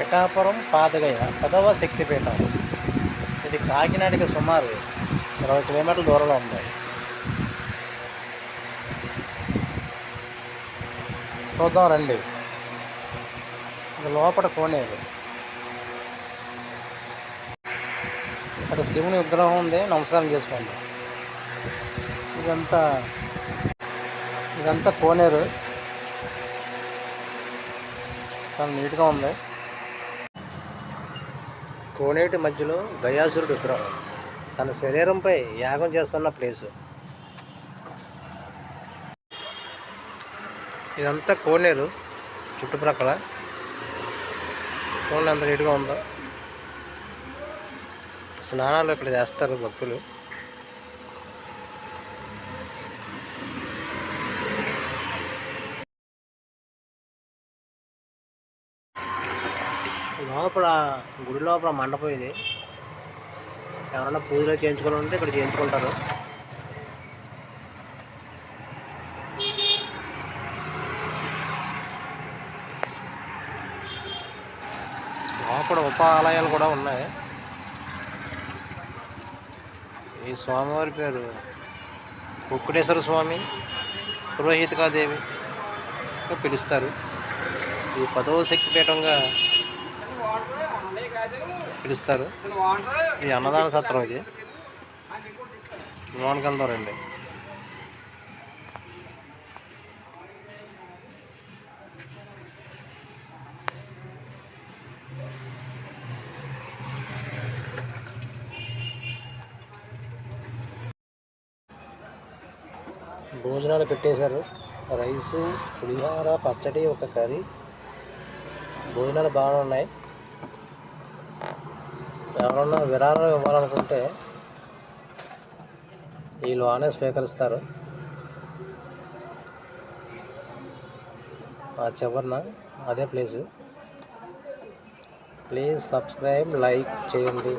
పిఠాపురం పాదగయ పదవ శక్తిపీఠం. ఇది కాకినాడకి సుమారు ఇరవై కిలోమీటర్ల దూరంలో ఉంది. చూద్దాం రండి. ఇది లోపల కోనేరు. ఇక్కడ శివుని విగ్రహం ఉంది. నమస్కారం చేసుకోండి. ఇదంతా ఇదంతా కోనేరు. చాలా నీట్గా ఉంది. కోనేటి మధ్యలో గయాసురుడు విగ్రహం. తన శరీరంపై యాగం చేస్తున్న ప్లేసు. ఇదంతా కోనేరు చుట్టుప్రక్కల. కోనేరు ఎంత నీట్గా ఉందో. స్నానాలు ఇక్కడ చేస్తారు భక్తులు. లోపల గుడి లోపల మండపం ఇది. ఎవరైనా పూజలు చేయించుకోవాలంటే ఇక్కడ చేయించుకుంటారు. లోపల ఉప ఆలయాలు కూడా ఉన్నాయి. ఈ స్వామివారి పేరు కుక్కుటేశ్వర స్వామి పురోహితికాదేవి పిలుస్తారు. ఈ పదవ శక్తిపీఠంగా పిలుస్తారు. ఇది అన్నదాన సత్రం ఇది. లోనికి భోజనాలు పెట్టేశారు. రైసు పులిహోర పచ్చడి ఒక కర్రీ. భోజనాలు బాగానే ఉన్నాయి. ఎవరన్నా విరాళం ఇవ్వాలనుకుంటే ఈ లోనే స్వీకరిస్తారు. ఆ చివరిన అదే ప్లేసు. ప్లీజ్ సబ్స్క్రైబ్ లైక్ చేయండి.